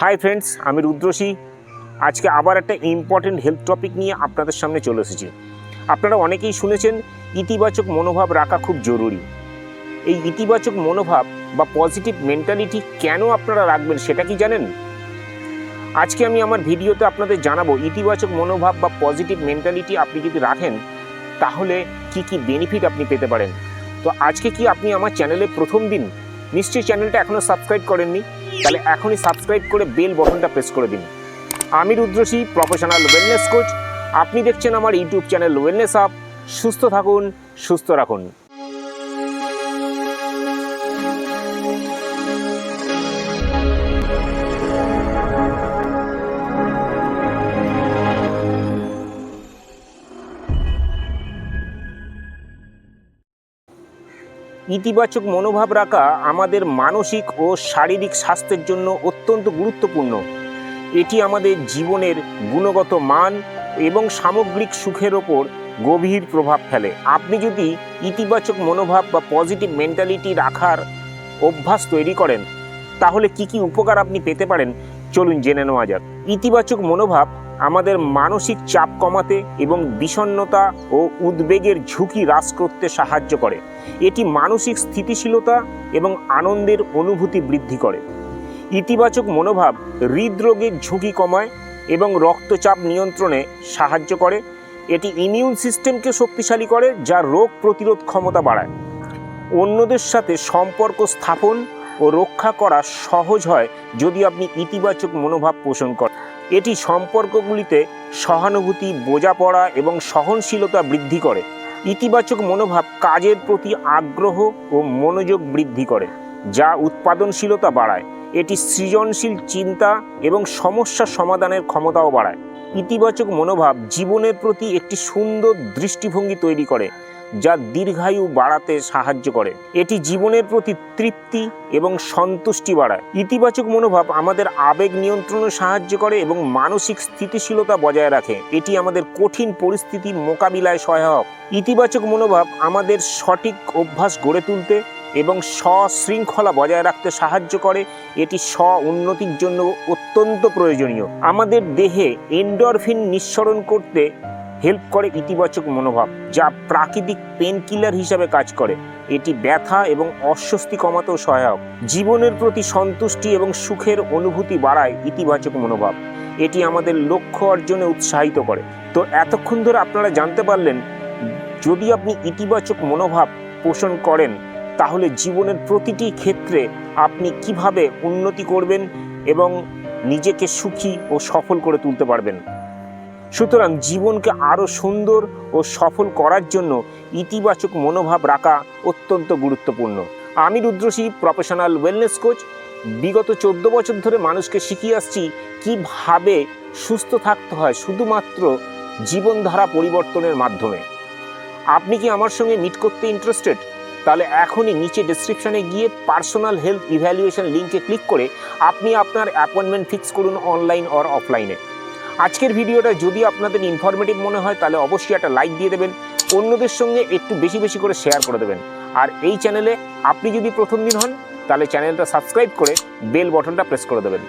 Hi friends আমি রুদ্রসী। আজকে আবার একটা ইম্পর্টেন্ট হেলথ টপিক নিয়ে আপনাদের সামনে চলে এসেছি। আপনারা অনেকেই শুনেছেন, ইতিবাচক মনোভাব রাখা খুব জরুরি। এই ইতিবাচক মনোভাব বা পজিটিভ মেন্টালিটি কেন আপনারা রাখবেন সেটা কি জানেন? আজকে আমি আমার ভিডিওতে আপনাদের জানাব, ইতিবাচক মনোভাব বা পজিটিভ মেন্টালিটি আপনি যদি রাখেন, তাহলে কি কি বেনিফিট আপনি পেতে পারেন? তো আজকে কি আপনি আমার চ্যানেলে প্রথম দিন? নিশ্চয়ই চ্যানেলটা এখনও সাবস্ক্রাইব করেননি। তাহলে এখনই সাবস্ক্রাইব করে বেল বটনটা প্রেস করে দিন। আমি রুদ্রসী প্রফেশনাল ওয়েলনেস কোচ আপনি দেখছেন আমার ইউটিউব চ্যানেল ওয়েলনেস আপ সুস্থ থাকুন, সুস্থ রাখুন। ইতিবাচক মনোভাব রাখা আমাদের মানসিক ও শারীরিক স্বাস্থ্যের জন্য অত্যন্ত গুরুত্বপূর্ণ। এটি আমাদের জীবনের গুণগত মান এবং সামগ্রিক সুখের ওপর গভীর প্রভাব ফেলে। আপনি যদি ইতিবাচক মনোভাব বা পজিটিভ মেন্টালিটি রাখার অভ্যাস তৈরি করেন, তাহলে কি কি উপকার আপনি পেতে পারেন? চলুন জেনে নেওয়া যাক। ইতিবাচক মনোভাব আমাদের মানসিক চাপ কমাতে এবং বিষণ্ণতা ও উদ্বেগের ঝুঁকি হ্রাস করতে সাহায্য করে। এটি মানসিক স্থিতিশীলতা এবং আনন্দের অনুভূতি বৃদ্ধি করে। ইতিবাচক মনোভাব হৃদরোগের ঝুঁকি কমায় এবং রক্তচাপ নিয়ন্ত্রণে সাহায্য করে। এটি ইমিউন সিস্টেমকে শক্তিশালী করে, যা রোগ প্রতিরোধ ক্ষমতা বাড়ায়। অন্যদের সাথে সম্পর্ক স্থাপন ও রক্ষা করা সহজ হয় যদি আপনি ইতিবাচক মনোভাব পোষণ করেন। এটি সম্পর্কগুলিতে সহানুভূতি, বোঝাপড়া এবং সহনশীলতা বৃদ্ধি করে। ইতিবাচক মনোভাব কাজের প্রতি আগ্রহ ও মনোযোগ বৃদ্ধি করে, যা উৎপাদনশীলতা বাড়ায়। এটি সৃজনশীল চিন্তা এবং সমস্যা সমাধানের ক্ষমতাও বাড়ায়। ইতিবাচক মনোভাব জীবনের প্রতি একটি সুন্দর দৃষ্টিভঙ্গি তৈরি করে। যা দীর্ঘায়ু বাড়াতে সাহায্য করে। এটি জীবনের প্রতি তৃপ্তি এবং সন্তুষ্টি বাড়ায়। ইতিবাচক মনোভাব আমাদের আবেগ নিয়ন্ত্রণে সাহায্য করে এবং মানসিক স্থিতিশীলতা বজায় রাখে। এটি আমাদের কঠিন পরিস্থিতি মোকাবিলায় সহায়ক। ইতিবাচক মনোভাব আমাদের সঠিক অভ্যাস গড়ে তুলতে এবং স্বশৃঙ্খলা বজায় রাখতে সাহায্য করে। এটি স্ব উন্নতির জন্য অত্যন্ত প্রয়োজনীয়। আমাদের দেহে এন্ডরফিন নিঃসরণ করতে হেল্প করে ইতিবাচক মনোভাব, যা প্রাকৃতিক পেন কিলার হিসাবে কাজ করে। এটি ব্যথা এবং অস্বস্তি কমাতেও সহায়ক। জীবনের প্রতি সন্তুষ্টি এবং সুখের অনুভূতি বাড়ায় ইতিবাচক মনোভাব। এটি আমাদের লক্ষ্য অর্জনে উৎসাহিত করে। তো এতক্ষণ ধরে আপনারা জানতে পারলেন, যদি আপনি ইতিবাচক মনোভাব পোষণ করেন, তাহলে জীবনের প্রতিটি ক্ষেত্রে আপনি কীভাবে উন্নতি করবেন এবং নিজেকে সুখী ও সফল করে তুলতে পারবেন? সুতরাং জীবনকে আরও সুন্দর ও সফল করার জন্য ইতিবাচক মনোভাব রাখা অত্যন্ত গুরুত্বপূর্ণ। আমি রুদ্রসী প্রফেশনাল ওয়েলনেস কোচ বিগত চোদ্দ বছর ধরে মানুষকে শিখিয়ে আসছি কীভাবে সুস্থ থাকতে হয় শুধুমাত্র জীবনধারা পরিবর্তনের মাধ্যমে। আপনি কি আমার সঙ্গে মিট করতে ইন্টারেস্টেড তাহলে এখনই নিচে ডিসক্রিপশনে গিয়ে পার্সোনাল হেলথ ইভ্যালুয়েশন লিঙ্কে ক্লিক করে আপনি আপনার অ্যাপয়েন্টমেন্ট ফিক্স করুন অনলাইন অর অফলাইনে আজকের ভিডিওটা যদি আপনাদের ইনফরমেটিভ মনে হয়, তাহলে অবশ্যই একটা লাইক দিয়ে দেবেন, অন্যদের সঙ্গে একটু বেশি বেশি করে শেয়ার করে দেবেন। আর এই চ্যানেলে আপনি যদি প্রথম দিন হন, তাহলে চ্যানেলটা সাবস্ক্রাইব করে বেল বটনটা প্রেস করে দেবেন।